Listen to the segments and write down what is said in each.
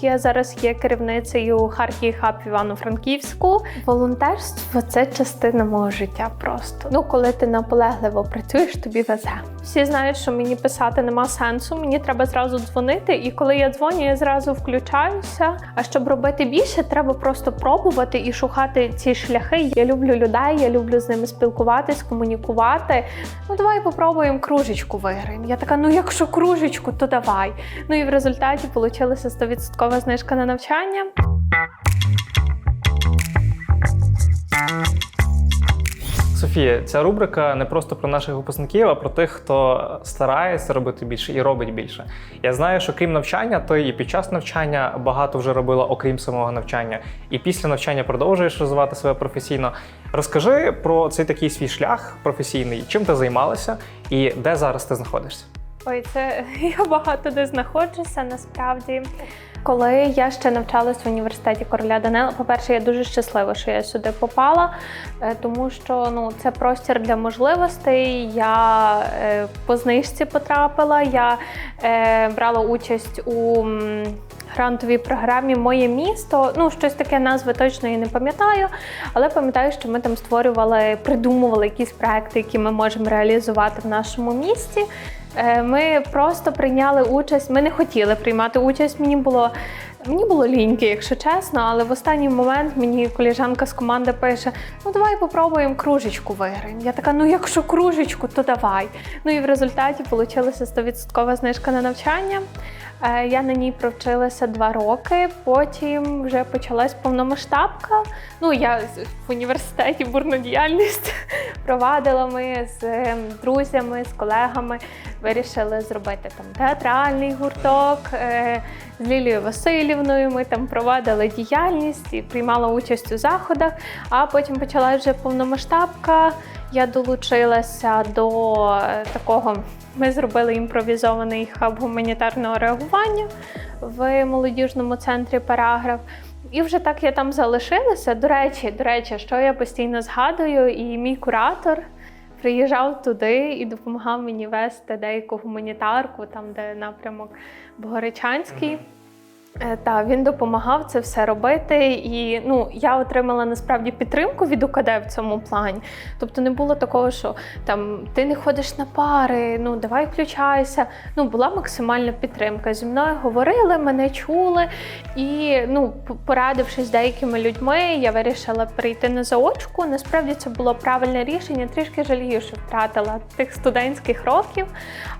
Я зараз є керівницею Харків Хаб Івано-Франківську. Волонтерство це частина мого життя. Просто ну коли ти наполегливо працюєш, тобі везе. Всі знають, що мені писати нема сенсу. Мені треба зразу дзвонити, і коли я дзвоню, я зразу включаюся. А щоб робити більше, треба просто пробувати і шукати ці шляхи. Я люблю людей, я люблю з ними спілкуватись, комунікувати. Ну давай попробуємо кружечку виграємо. Я така, ну якщо кружечку, то давай. Ну і в результаті вийшла 100% знижка на навчання. Софія, ця рубрика не просто про наших випускників, а про тих, хто старається робити більше і робить більше. Я знаю, що крім навчання, то і під час навчання багато вже робила, окрім самого навчання. І після навчання продовжуєш розвивати себе професійно. Розкажи про цей такий свій шлях професійний, чим ти займалася і де зараз ти знаходишся. Ой, це я багато де знаходжуся насправді. Коли я ще навчалась в університеті короля Данила, по-перше, я дуже щаслива, що я сюди попала, е, тому що ну це простір для можливостей. Я е, по знижці потрапила. Я е, брала участь у грантовій програмі Моє місто. Ну, щось таке назви точно і не пам'ятаю, але пам'ятаю, що ми там створювали, придумували якісь проекти, які ми можемо реалізувати в нашому місті. Е, Ми просто прийняли участь. Ми не хотіли приймати участь. Мені було мені було ліньки, якщо чесно. Але в останній момент мені коліжанка з команди пише: Ну давай попробуємо кружечку виграємо. Я така, ну якщо кружечку, то давай. Ну і в результаті вийшла 100% знижка на навчання. Е, Я на ній провчилася два роки. Потім вже почалась повномасштабка. Ну я в університеті бурну діяльність провадила. Ми з ем, друзями, з колегами вирішили зробити там театральний гурток. З Лілією Васильівною ми там провадили діяльність і приймала участь у заходах. А потім почалась вже повномасштабка. Я долучилася до е, такого. Ми зробили імпровізований хаб гуманітарного реагування в молодіжному центрі Параграф. І вже так я там залишилася. До речі, до речі, що я постійно згадую, і мій куратор приїжджав туди і допомагав мені вести деяку гуманітарку, там де напрямок Богородчанський. Е, Та він допомагав це все робити, і ну я отримала насправді підтримку від УКД в цьому плані. Тобто не було такого, що там ти не ходиш на пари, ну давай включайся. Ну була максимальна підтримка. Зі мною говорили, мене чули. І ну, порадившись з деякими людьми, я вирішила перейти на заочку. Насправді це було правильне рішення. Трішки жалію, що втратила тих студентських років,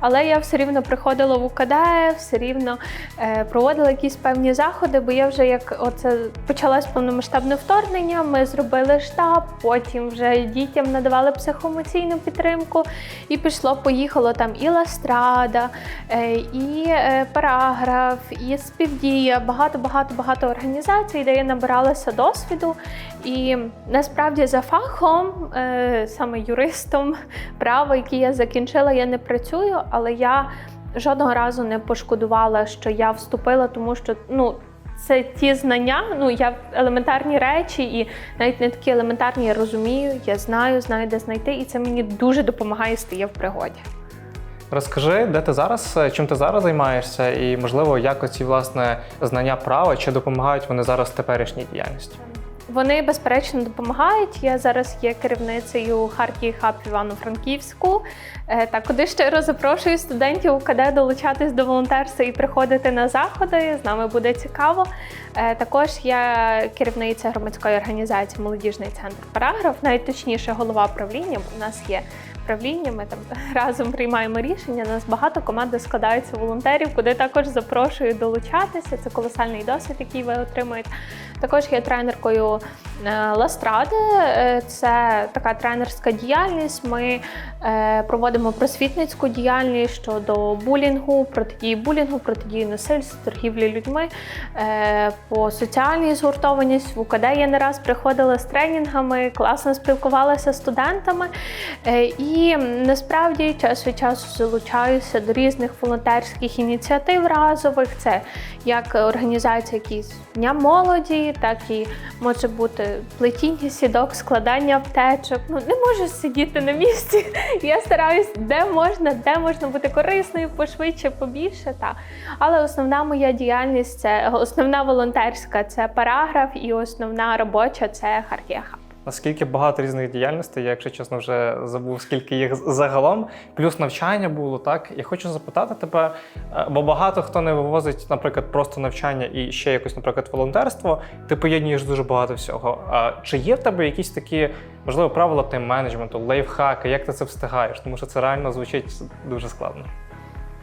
але я все рівно приходила в УКД, все рівно е, проводила якісь певні заходи, бо я вже як оце почалось повномасштабне вторгнення. Ми зробили штаб, потім вже дітям надавали психоемоційну підтримку, і пішло, поїхало там і Ластрада, е, і е, параграф, і співдія. Багато, багато, багато організацій, де я набиралася досвіду. І насправді за фахом, е, саме юристом, право, яке я закінчила, я не працюю, але я жодного разу не пошкодувала, що я вступила, тому що ну. Це ті знання, ну я елементарні речі, і навіть не такі елементарні я розумію, я знаю, знаю, де знайти, і це мені дуже допомагає стає в пригоді. Розкажи, де ти зараз, чим ти зараз займаєшся, і можливо, як оці власне знання права чи допомагають вони зараз в теперішній діяльності? Вони безперечно допомагають. Я зараз є керівницею Харків Хаб Івано-Франківську. Е, Та куди щиро запрошую студентів УКД долучатись до волонтерства і приходити на заходи. З нами буде цікаво. Е, Також я керівниця громадської організації Молодіжний центр Параграф, навіть точніше, голова правління. У нас є правління. Ми там разом приймаємо рішення. У нас багато команди складаються волонтерів, куди також запрошую долучатися. Це колосальний досвід, який ви отримуєте. Також я тренеркою е, Ластради. Е, Це така тренерська діяльність. Ми е, проводимо просвітницьку діяльність щодо булінгу, протидії булінгу, протидії насильству, торгівлі людьми, по соціальній згуртованість. В УКД я не раз приходила з тренінгами, класно спілкувалася з студентами. І насправді час від часу залучаюся до різних волонтерських ініціатив разових. Це як організація якісь дня молоді, так і може бути плетіння сідок, складання аптечок. Ну не можу сидіти на місці Я стараюсь, де можна, де можна бути корисною, пошвидше, побільше. Та. Але основна моя діяльність це основна волонтерська це параграф, і основна робоча це Харкія Хаб. Наскільки багато різних діяльностей, я, якщо чесно, вже забув, скільки їх загалом, плюс навчання було, так? Я хочу запитати тебе, е, бо багато хто не вивозить, наприклад, просто навчання і ще якось, наприклад, волонтерство, ти поєднуєш дуже багато всього. А чи є в тебе якісь такі, можливо, правила тайм-менеджменту, лайфхаки, як ти це встигаєш? Тому що це реально звучить дуже складно.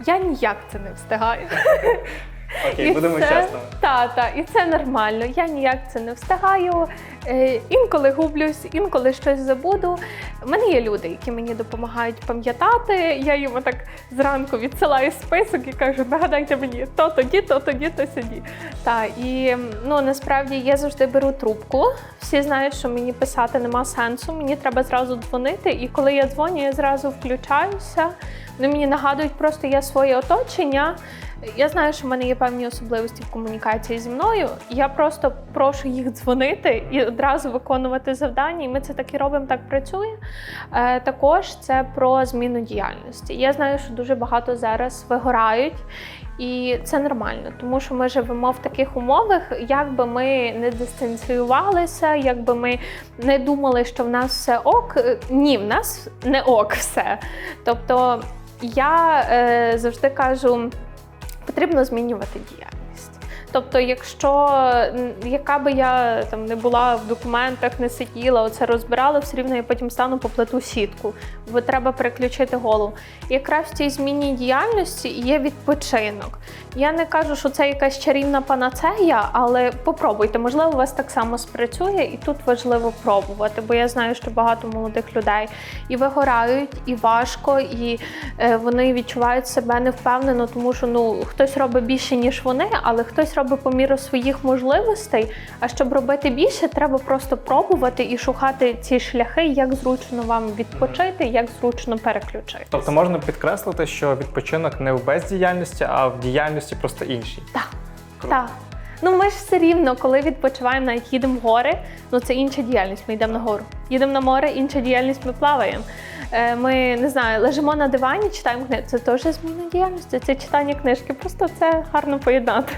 Я ніяк це не встигаю. Окей, будемо це, чесними. Та, та, і це нормально. Я ніяк це не встигаю. Е, інколи гублюсь, інколи щось забуду. У мене є люди, які мені допомагають пам'ятати. Я йому так зранку відсилаю список і кажу, нагадайте мені то тоді, то тоді, то сьогодні. Та, і ну, насправді я завжди беру трубку. Всі знають, що мені писати нема сенсу. Мені треба зразу дзвонити. І коли я дзвоню, я зразу включаюся. Вони мені нагадують просто я своє оточення. Я знаю, що в мене є певні особливості в комунікації зі мною. Я просто прошу їх дзвонити і одразу виконувати завдання. І ми це так і робимо, так працює. Е, також це про зміну діяльності. Я знаю, що дуже багато зараз вигорають. І це нормально, тому що ми живемо в таких умовах, як би ми не дистанціювалися, як би ми не думали, що в нас все ок. е, Ні, в нас не ок все. Тобто я е, завжди кажу, потрібно змінювати діяльність. Тобто, якщо яка би я там не була в документах, не сиділа, оце розбирала, все рівно я потім стану по плиту сітку, бо треба переключити голову. Якраз в цій зміні діяльності є відпочинок. Я не кажу, що це якась чарівна панацея, але попробуйте, можливо, у вас так само спрацює, і тут важливо пробувати, бо я знаю, що багато молодих людей і вигорають, і важко, і е, вони відчувають себе невпевнено, тому що ну хтось робить більше ніж вони, але хтось робить по міру своїх можливостей. А щоб робити більше, треба просто пробувати і шукати ці шляхи, як зручно вам відпочити, як зручно переключити. Тобто можна підкреслити, що відпочинок не в бездіяльності, а в діяльності просто іншій. Так. Круто. Так. Ну ми ж все рівно, коли відпочиваємо, навіть їдемо в гори, ну це інша діяльність. Ми йдемо на гору. Їдемо на море, інша діяльність, ми плаваємо. Е, Ми не знаю, лежимо на дивані, читаємо книги. Це теж зміна діяльності, це читання книжки. Просто це гарно поєднати.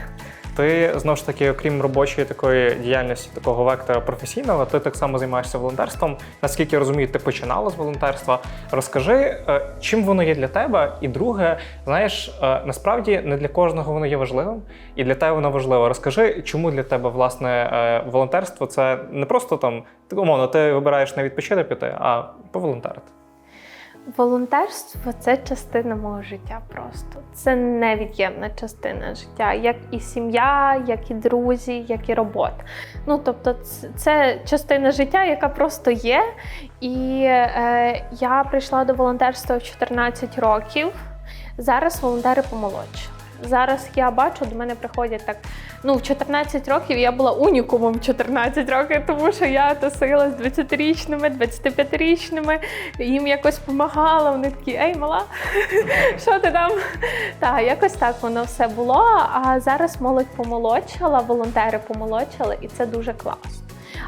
Ти знову ж таки, окрім робочої такої діяльності, такого вектора професійного, ти так само займаєшся волонтерством. Наскільки я розумію, ти починала з волонтерства. Розкажи, е, чим воно є для тебе? І друге, знаєш, е, насправді не для кожного воно є важливим, і для тебе воно важливо. Розкажи, чому для тебе власне е, волонтерство це не просто там умовно, ти вибираєш не відпочити піти, а поволонтерити. Волонтерство це частина мого життя просто. Це невід'ємна частина життя, як і сім'я, як і друзі, як і робота. Ну тобто, це, частина життя, яка просто є. І е, я прийшла до волонтерства в 14 років. Зараз волонтери помолодші. Зараз я бачу, до мене приходять так. Ну, в 14 років я була унікумом в 14 років, тому що я тусила з 20-річними, 25-річними, їм якось допомагала. Вони такі, ей, мала, що ти там? Так, якось так воно все було. А зараз молодь помолодшала, волонтери помолодшали, і це дуже класно.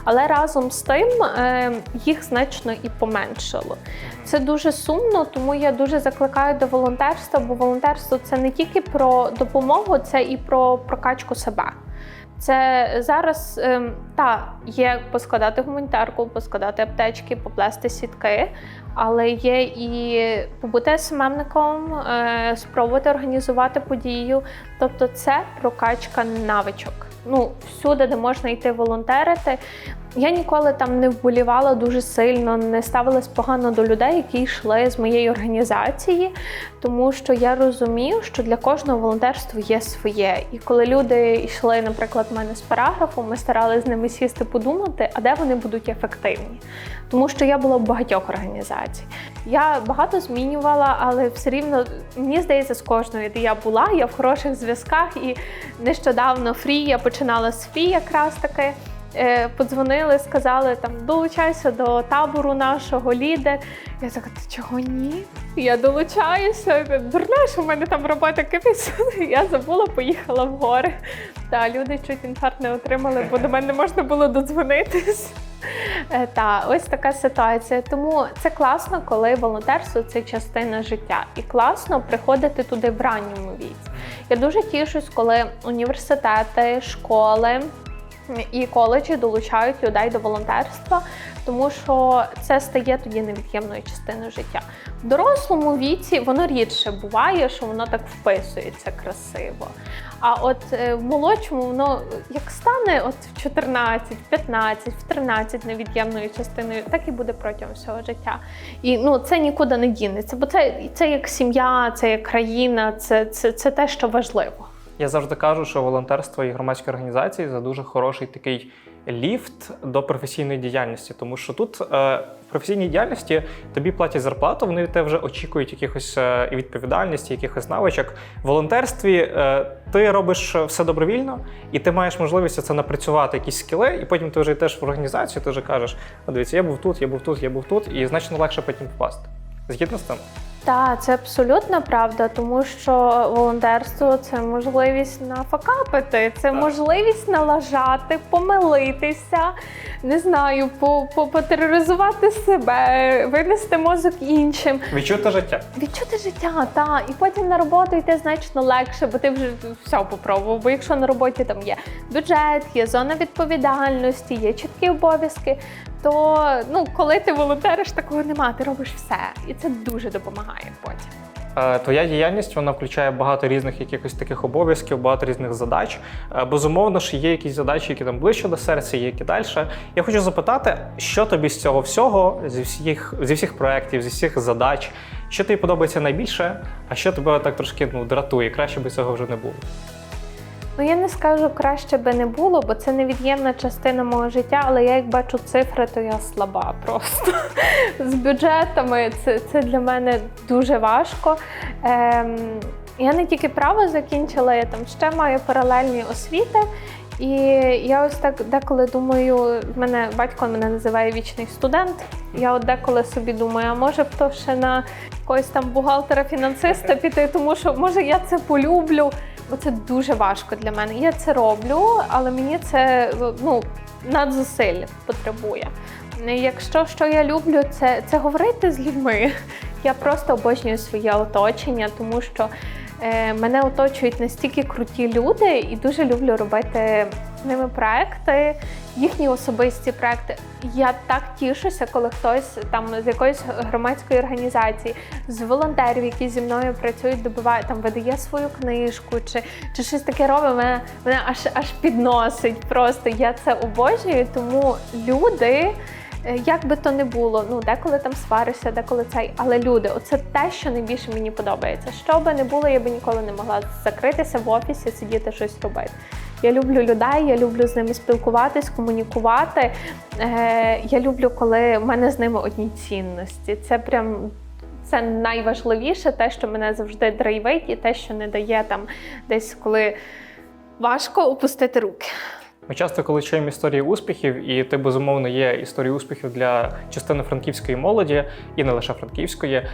Але разом з тим е, їх значно і поменшало. Це дуже сумно, тому я дуже закликаю до волонтерства, бо волонтерство це не тільки про допомогу, це і про прокачку себе. Це зараз ем, та є поскладати гуманітарку, поскладати аптечки, поплести сітки, але є і побути СММником, е, спробувати організувати подію. Тобто це прокачка навичок. Ну, всюди, де можна йти волонтерити. Я ніколи там не вболівала дуже сильно, не ставилась погано до людей, які йшли з моєї організації, тому що я розумію, що для кожного волонтерства є своє. І коли люди йшли, наприклад, в мене з параграфу, ми старалися з ними сісти, подумати, а де вони будуть ефективні. Тому що я була в багатьох організацій. Я багато змінювала, але все рівно мені здається, з кожною, де я була, я в хороших зв'язках. І нещодавно фрі я починала з фрі якраз таки. Е, Подзвонили, сказали там долучайся до табору нашого лідер. Я така, ти чого ні? Я долучаюся. Дурне, що в мене там робота кипить. Я забула, поїхала в гори. Та люди чуть інфаркт не отримали, бо до мене не можна було додзвонитись. Е, Та ось така ситуація. Тому це класно, коли волонтерство це частина життя, і класно приходити туди в ранньому віці. Я дуже тішусь, коли університети, школи і коледжі долучають людей до волонтерства, тому що це стає тоді невід'ємною частиною життя. В дорослому віці воно рідше буває, що воно так вписується красиво. А от е, в молодшому воно як стане от в 14, 15, в 13 невід'ємною частиною, так і буде протягом всього життя. І ну це нікуди не дінеться, бо це, це як сім'я, це як країна, це, це, це те, що важливо. Я завжди кажу, що волонтерство і громадські організації це дуже хороший такий ліфт до професійної діяльності, тому що тут е, в професійній діяльності тобі платять зарплату, вони тебе вже очікують якихось е, відповідальності, якихось навичок. В волонтерстві е, ти робиш все добровільно, і ти маєш можливість це напрацювати якісь скіли, і потім ти вже йдеш в організацію, ти вже кажеш: «О, дивіться, я був тут, я був тут, я був тут, і значно легше потім попасти. Згідно з тим? Так, це абсолютно правда, тому що волонтерство це можливість нафакапити, це можливість налажати, помилитися, не знаю, по, по, потероризувати себе, винести мозок іншим. Відчути життя. Відчути життя, та і потім на роботу йти значно легше, бо ти вже все попробував. Бо якщо на роботі там є бюджет, є зона відповідальності, є чіткі обов'язки, то ну коли ти волонтериш, такого нема. Ти робиш все, і це дуже допомагає потім. Е, Твоя діяльність вона включає багато різних якихось таких обов'язків, багато різних задач. Е, Безумовно, що є якісь задачі, які там ближче до серця, є які далі. Я хочу запитати, що тобі з цього всього, зі всіх зі всіх проєктів, зі всіх задач, що тобі подобається найбільше, а що тебе так трошки ну, дратує, краще би цього вже не було. Ну я не скажу краще би не було, бо це невід'ємна частина мого життя, але я як бачу цифри, то я слаба просто. З бюджетами це, це для мене дуже важко. Ем, я не тільки право закінчила, я там ще маю паралельні освіти. І я ось так деколи думаю, мене батько мене називає вічний студент. Я от деколи собі думаю, а може б то ще на якогось там бухгалтера-фінансиста піти, тому що може я це полюблю, бо це дуже важко для мене. Я це роблю, але мені це ну, надзусиль потребує. Якщо що я люблю, це, це говорити з людьми. Я просто обожнюю своє оточення, тому що е, мене оточують настільки круті люди, і дуже люблю робити ними проекти, їхні особисті проекти. Я так тішуся, коли хтось там з якоїсь громадської організації, з волонтерів, які зі мною працюють, добиває там видає свою книжку чи, чи щось таке робить. Мене, мене аж аж підносить. Просто я це обожнюю, тому люди. Е, Як би то не було, ну деколи там сваришся, деколи цей, але люди, оце те, що найбільше мені подобається. Що би не було, я би ніколи не могла закритися в офісі, сидіти щось робити. Я люблю людей, я люблю з ними спілкуватись, комунікувати. Е, я люблю, коли в мене з ними одні цінності. Це прям. Це найважливіше, те, що мене завжди драйвить, і те, що не дає там десь, коли важко опустити руки. Ми часто, коли чуємо історії успіхів, і ти безумовно є історією успіхів для частини франківської молоді, і не лише франківської.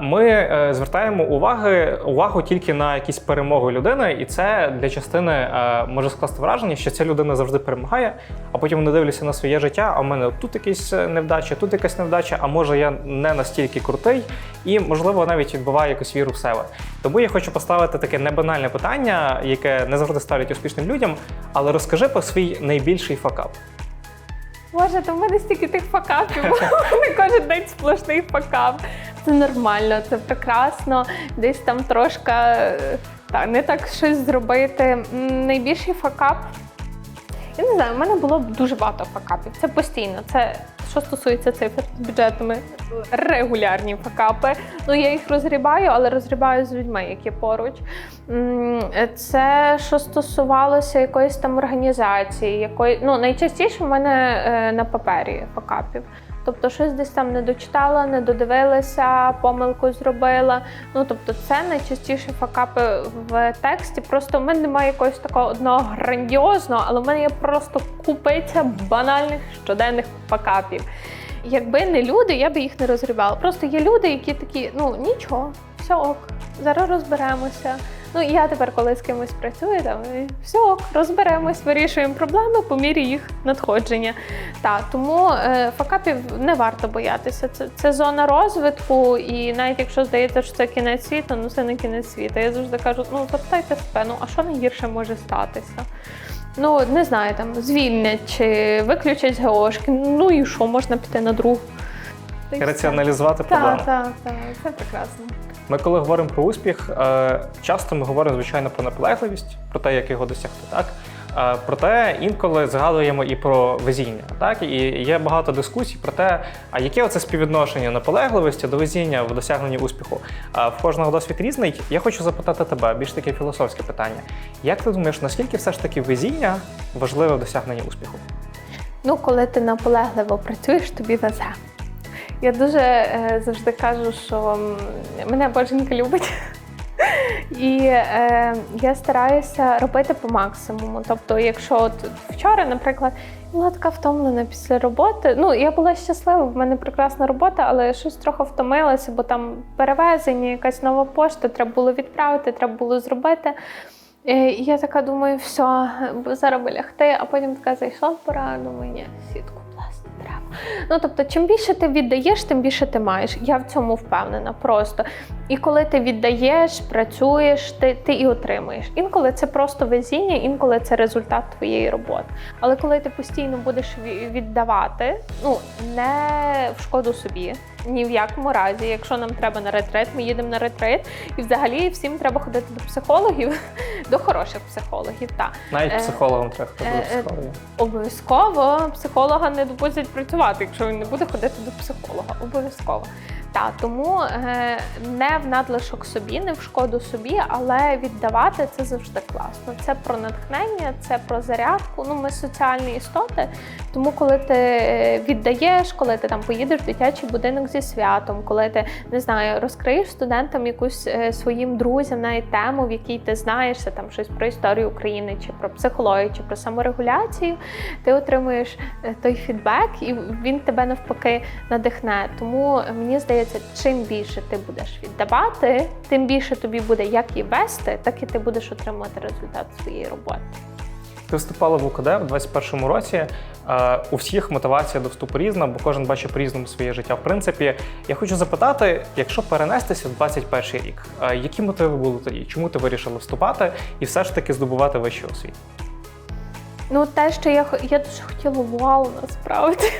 Ми е, звертаємо уваги увагу тільки на якісь перемоги людини, і це для частини е, може скласти враження, що ця людина завжди перемагає, а потім вони дивляться на своє життя. А в мене тут якісь е, невдача, тут якась невдача, а може я не настільки крутий, і можливо навіть відбуває якусь віру в себе. Тому я хочу поставити таке небанальне питання, яке не завжди ставлять успішним людям. Але розкажи про свій найбільший факап. Боже, то в мене стільки тих факапів. Мене кожен день сплошний факап. Це нормально, це прекрасно. Десь там трошки е, та, не так щось зробити. Найбільший факап. Я не знаю, в мене було дуже багато факапів. Це постійно. Це що стосується цифр з бюджетами, регулярні факапи. Ну я їх розгрібаю, але розгрібаю з людьми, які поруч. Це що стосувалося якоїсь там організації, якої ну найчастіше в мене е, на папері факапів. Тобто щось десь там не дочитала, не додивилася, помилку зробила. Ну тобто, це найчастіше факапи в тексті. Просто в мене немає якогось такого одного грандіозного, але в мене є просто купиця банальних щоденних факапів. Якби не люди, я би їх не розгрібала. Просто є люди, які такі, ну нічого, все ок, зараз розберемося. Ну і я тепер, коли з кимось працюю, там все, розберемось, вирішуємо проблеми по мірі їх надходження. Та тому е, факапів не варто боятися. Це, це зона розвитку, і навіть якщо здається, що це кінець світу, ну це не кінець світу. Я завжди кажу, ну запитайте себе, ну а що найгірше може статися? Ну, не знаю, там звільнять чи виключать з ГОшки. Ну і що, можна піти на другу. Раціоналізувати проблему. Так, так, так, це прекрасно. Ми, коли говоримо про успіх, е, часто ми говоримо, звичайно, про наполегливість, про те, як його досягти, так? Е, Проте інколи згадуємо і про везіння. Так? І є багато дискусій про те, а яке оце співвідношення наполегливості до везіння в досягненні успіху. Е, В кожного досвід різний. Я хочу запитати тебе більш таке філософське питання. Як ти думаєш, наскільки все ж таки везіння важливе в досягненні успіху? Ну, коли ти наполегливо працюєш, тобі везе. Я дуже е, завжди кажу, що мене боженька любить. І е, я стараюся робити по максимуму. Тобто, якщо от вчора, наприклад, була така втомлена після роботи. Ну, я була щаслива, в мене прекрасна робота, але щось трохи втомилася, бо там перевезення, якась нова пошта, треба було відправити, треба було зробити. Е, І я така думаю, все, зараз лягти, а потім така зайшла в пора, думаю, ні, сітку. Ну тобто, чим більше ти віддаєш, тим більше ти маєш. Я в цьому впевнена просто. І коли ти віддаєш, працюєш, ти, ти і отримуєш. Інколи це просто везіння, інколи це результат твоєї роботи. Але коли ти постійно будеш віддавати, ну не в шкоду собі. Ні в якому разі, якщо нам треба на ретрит, ми їдемо на ретрит, і взагалі всім треба ходити до психологів, до хороших психологів. Та Навіть психологам психологом треба ходити е, до е, психологів. Обов'язково психолога не допустять працювати, якщо він не буде ходити до психолога. Обов'язково. Та тому е, не в надлишок собі, не в шкоду собі, але віддавати це завжди класно. Це про натхнення, це про зарядку. Ну, ми соціальні істоти. Тому, коли ти е, віддаєш, коли ти там поїдеш в дитячий будинок зі святом, коли ти не знаю, розкриєш студентам якусь е, своїм друзям навіть тему, в якій ти знаєшся там щось про історію України, чи про психологію, чи про саморегуляцію, ти отримуєш той фідбек, і він тебе навпаки надихне. Тому мені здається, чим більше ти будеш віддавати, тим більше тобі буде як і вести, так і ти будеш отримувати результат своєї роботи. Ти вступала в УКД в 21-му році. Е, У всіх мотивація до вступу різна, бо кожен бачить по-різному своє життя. В принципі, я хочу запитати, якщо перенестися в 21-й рік, е, які мотиви були тоді? Чому ти вирішила вступати і все ж таки здобувати вищу освіту? Ну, те, що я я дуже хотіла вау, насправді,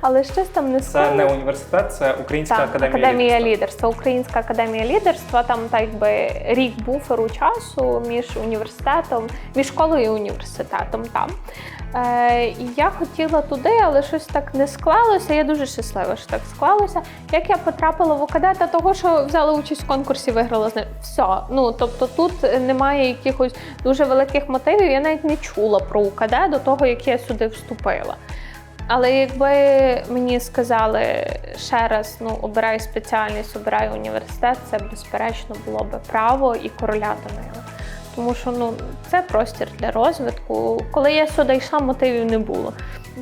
але щось там не Це не університет, це Українська Так, академія. академія лідерства. лідерства, Українська академія лідерства. Там так якби рік буферу часу між університетом, між школою і університетом. Там і я хотіла туди, але щось так не склалося. Я дуже щаслива, що так склалося. Як я потрапила в ОКД, того, що взяла участь в конкурсі, виграла з ним. Все. Ну тобто тут немає якихось дуже великих мотивів. Я навіть не чула про УКД до того, як я сюди вступила. Але якби мені сказали ще раз, ну обирай спеціальність, обирай університет, це безперечно було би право і короля до Данила. Тому що ну це простір для розвитку. Коли я сюди йшла, мотивів не було.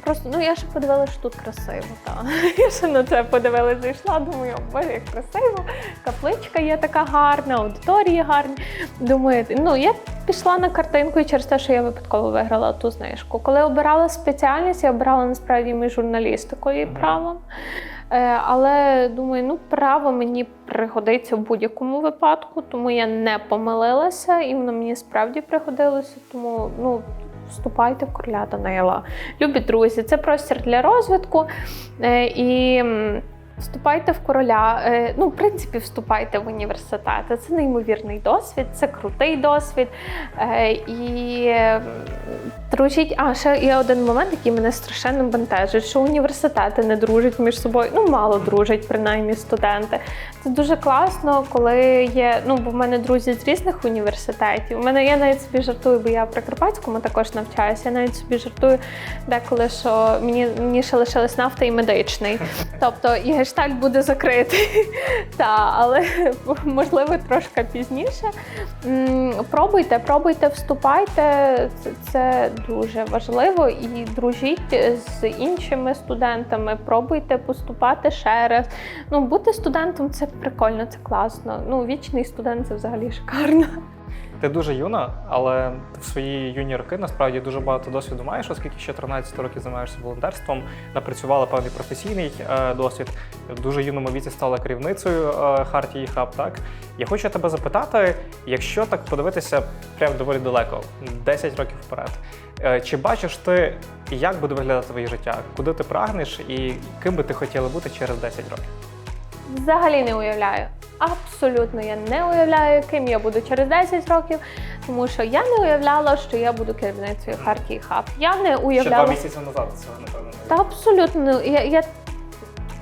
Просто ну я ще подивилася, що тут красиво. Та. Я ще на це подивилася, зайшла, думаю, боже, як красиво, капличка є така гарна, аудиторії гарні. Думаю, ну я пішла на картинку і через те, що я випадково виграла ту знижку. Коли обирала спеціальність, я обирала насправді між журналістикою і правом. Е, Але думаю, ну право мені пригодиться в будь-якому випадку, тому я не помилилася, і воно мені справді пригодилося. Тому ну вступайте в короля Данила. Любі друзі, це простір для розвитку. Е, І вступайте в короля. Е, Ну, в принципі, вступайте в університети. Це неймовірний досвід, це крутий досвід. Е, І м, дружіть. А ще є один момент, який мене страшенно бентежить, що університети не дружать між собою. Ну, мало дружать, принаймні студенти. Це дуже класно, коли є. Ну, бо в мене друзі з різних університетів. У мене я навіть собі жартую, бо я в Прикарпатському також навчаюся. Я навіть собі жартую деколи, що мені, мені ще лишилась нафта і медичний. Тобто і гештальт буде закритий. Та, але можливо трошки пізніше. Пробуйте, пробуйте, вступайте. Це, дуже важливо. І дружіть з іншими студентами. Пробуйте поступати ще раз. Ну, бути студентом це прикольно, це класно. Ну, вічний студент це взагалі шикарно. Ти дуже юна, але в свої юні роки насправді дуже багато досвіду маєш, оскільки ще 13 років займаєшся волонтерством, напрацювала певний професійний е, досвід. В дуже юному віці стала керівницею е, Хартії Хаб. Так я хочу тебе запитати, якщо так подивитися прямо доволі далеко, 10 років вперед. е, Чи бачиш ти, як буде виглядати твоє життя? Куди ти прагнеш і ким би ти хотіла бути через 10 років? Взагалі не уявляю. Абсолютно я не уявляю, ким я буду через 10 років, тому що я не уявляла, що я буду керівницею Хартії Хаб. Я не Ще два місяці назад цього напевно. Та абсолютно я, я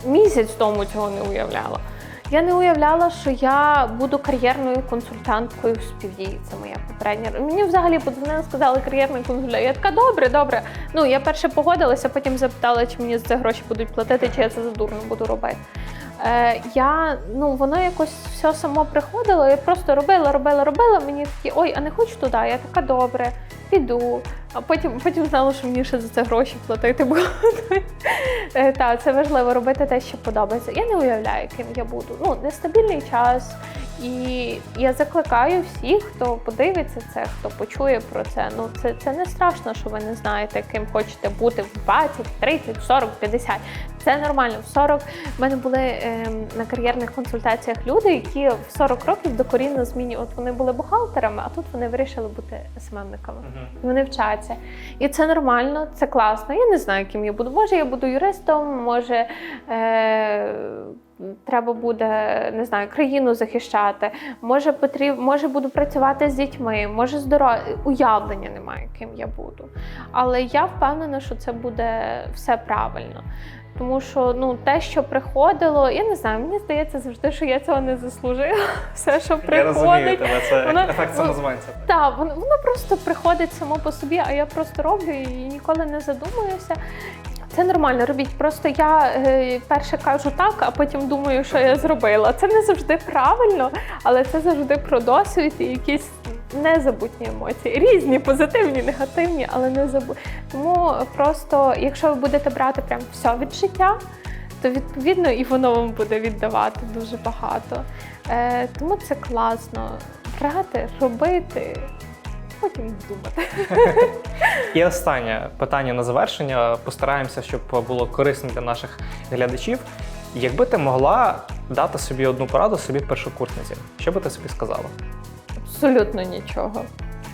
місяць тому цього не уявляла. Я не уявляла, що я буду кар'єрною консультанткою в співдії. Це моя попередня. Мені взагалі подзвонили, сказали кар'єрний консультант. Я така, добре, добре. Ну я перше погодилася, потім запитала, чи мені за це гроші будуть платити, чи я це задурно буду робити. Е, я ну воно якось все само приходило. Я просто робила, робила, робила. Мені такі, ой, а не хочу туди. Я така добре, піду. А потім, потім знала, що мені ще за це гроші платити будуть. Е, Та це важливо робити те, що подобається. Я не уявляю, ким я буду. Ну, нестабільний час. І я закликаю всіх, хто подивиться це, хто почує про це. Ну це, це не страшно, що ви не знаєте, ким хочете бути в 20, 30, 40, 50. Це нормально. В 40 в мене були ем, на кар'єрних консультаціях люди, які в 40 років докорінно зміні. От вони були бухгалтерами, а тут вони вирішили бути СММниками. І Вони вчаться. І це нормально, це класно. Я не знаю, ким я буду. Може, я буду юристом, може е- треба буде не знаю, країну захищати. Може, потріб... може буду працювати з дітьми, може здоров'я. Уявлення немає, ким я буду. Але я впевнена, що це буде все правильно. Тому що ну те, що приходило, я не знаю, мені здається завжди, що я цього не заслужила. Все, що Я приходить. розумію тебе, це Воно- ефект самозванця. Так, воно, воно просто приходить само по собі, а я просто роблю і ніколи не задумуюся. Це нормально, робіть. Просто я е, перше кажу так, а потім думаю, що я зробила. Це не завжди правильно, але це завжди про досвід і якісь незабутні емоції. Різні, позитивні, негативні, але не забутні. Тому просто, якщо ви будете брати прям все від життя, то відповідно і воно вам буде віддавати дуже багато. Е, тому це класно брати, робити, потім думати. І останнє питання на завершення. Постараємося, щоб було корисно для наших глядачів. Якби ти могла дати собі одну пораду собі першокурсниці, що би ти собі сказала? Абсолютно нічого.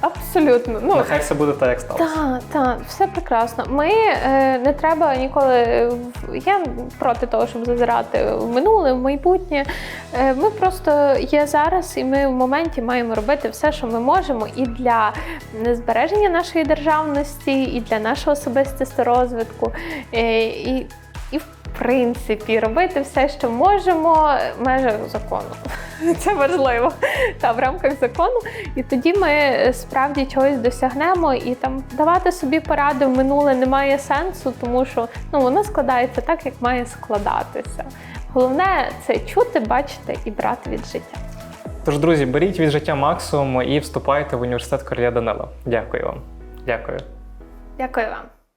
Абсолютно. Ну, Нехай все буде так, як сталося. Так, так, все прекрасно. Ми е, не треба ніколи. Я проти того, щоб зазирати в минуле, в майбутнє. Е, ми просто є зараз, і ми в моменті маємо робити все, що ми можемо, і для збереження нашої державності, і для нашого особистого розвитку. Е, і, і в принципі робити все, що можемо в межах закону. Це важливо та в рамках закону. І тоді ми е, справді чогось досягнемо, і там давати собі поради в минуле немає сенсу, тому що ну воно складається так, як має складатися. Головне це чути, бачити і брати від життя. Тож, друзі, беріть від життя максимум і вступайте в університет Короля Данила. Дякую вам. Дякую. Дякую вам.